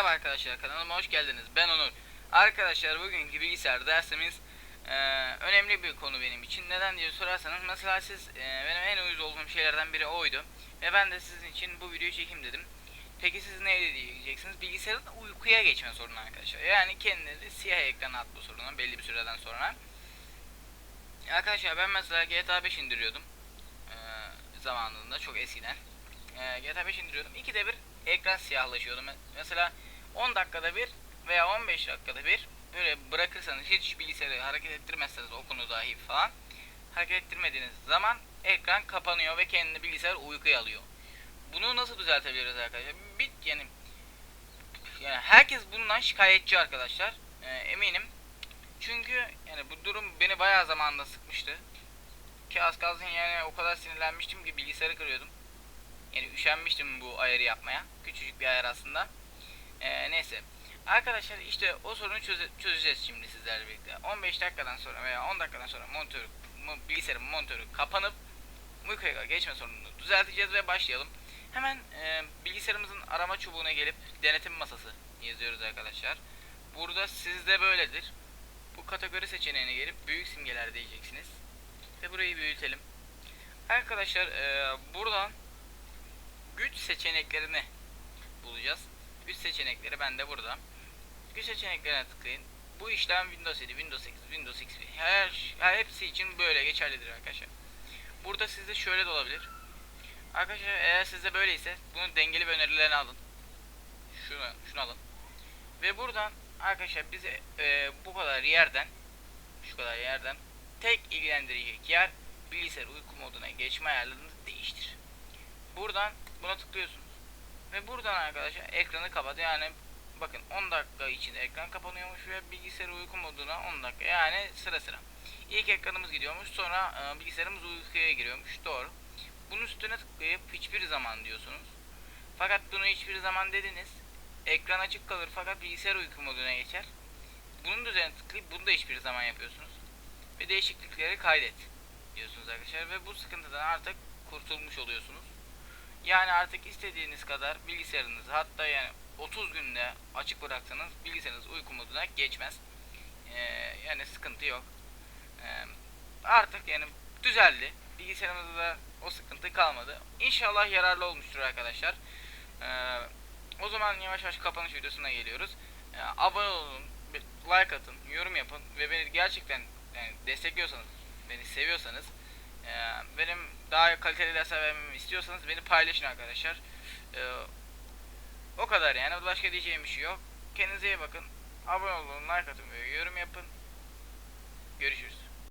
Merhaba arkadaşlar kanalıma hoş geldiniz. Ben Onur. Arkadaşlar bugünkü bilgisayar dersimiz e, önemli bir konu benim için. Neden diye sorarsanız mesela siz e, benim en uyuz olduğum şeylerden biri oydu. Ve ben de sizin için bu videoyu çekeyim dedim. Peki siz ne diyeceksiniz? Bilgisayarın uykuya geçme sorunu arkadaşlar. Yani kendinizi siyah ekrana atma sorunu belli bir süreden sonra. Arkadaşlar ben mesela GTA 5 indiriyordum. E, zamanında çok eskiden. E, GTA 5 indiriyordum. İkide bir ekran siyahlaşıyordu. Me- Mesela 10 dakikada bir veya 15 dakikada bir böyle bırakırsanız hiç bilgisayarı hareket ettirmezseniz okunu dahi falan hareket ettirmediğiniz zaman ekran kapanıyor ve kendini bilgisayar uykuya alıyor. Bunu nasıl düzeltebiliriz arkadaşlar? Bir yani yani herkes bundan şikayetçi arkadaşlar. Ee, eminim. Çünkü yani bu durum beni bayağı zamanında sıkmıştı. Ki az kalsın yani o kadar sinirlenmiştim ki bilgisayarı kırıyordum. Yani üşenmiştim bu ayarı yapmaya. Küçücük bir ayar aslında. Ee, neyse. Arkadaşlar işte o sorunu çöze- çözeceğiz şimdi sizlerle birlikte. 15 dakikadan sonra veya 10 dakikadan sonra monitör, mu- bilgisayarın monitörü kapanıp uykuya geçme sorununu düzelteceğiz ve başlayalım. Hemen e, bilgisayarımızın arama çubuğuna gelip denetim masası yazıyoruz arkadaşlar. Burada sizde böyledir. Bu kategori seçeneğine gelip büyük simgeler diyeceksiniz. Ve burayı büyütelim. Arkadaşlar e, buradan güç seçeneklerini bulacağız. Güç seçenekleri bende burada. Güç seçeneklerine tıklayın. Bu işlem Windows 7, Windows 8, Windows XP her, her hepsi için böyle geçerlidir arkadaşlar. Burada sizde şöyle de olabilir. Arkadaşlar eğer sizde böyleyse bunun dengeli ve önerilerini alın. Şunu, şunu alın. Ve buradan arkadaşlar bize e, bu kadar yerden şu kadar yerden tek ilgilendirecek yer bilgisayar uyku moduna geçme ayarlarını değiştir. Buradan buna tıklıyorsunuz. Ve buradan arkadaşlar ekranı kapat. Yani bakın 10 dakika için ekran kapanıyormuş ve bilgisayar uyku moduna 10 dakika. Yani sıra sıra. İlk ekranımız gidiyormuş. Sonra e, bilgisayarımız uykuya giriyormuş. Doğru. Bunun üstüne tıklayıp hiçbir zaman diyorsunuz. Fakat bunu hiçbir zaman dediniz. Ekran açık kalır fakat bilgisayar uyku moduna geçer. Bunun üzerine tıklayıp bunu da hiçbir zaman yapıyorsunuz. Ve değişiklikleri kaydet diyorsunuz arkadaşlar. Ve bu sıkıntıdan artık kurtulmuş oluyorsunuz. Yani artık istediğiniz kadar bilgisayarınızı hatta yani 30 günde açık bıraksanız bilgisayarınız uyku moduna geçmez. Ee, yani sıkıntı yok. Ee, artık yani düzeldi. Bilgisayarımızda da o sıkıntı kalmadı. İnşallah yararlı olmuştur arkadaşlar. Ee, o zaman yavaş yavaş kapanış videosuna geliyoruz. Ee, abone olun, like atın, yorum yapın ve beni gerçekten yani destekliyorsanız, beni seviyorsanız ee, benim daha kaliteli dersler istiyorsanız beni paylaşın arkadaşlar. Ee, o kadar yani. Başka diyeceğim bir şey yok. Kendinize iyi bakın. Abone olun, like atın, yorum yapın. Görüşürüz.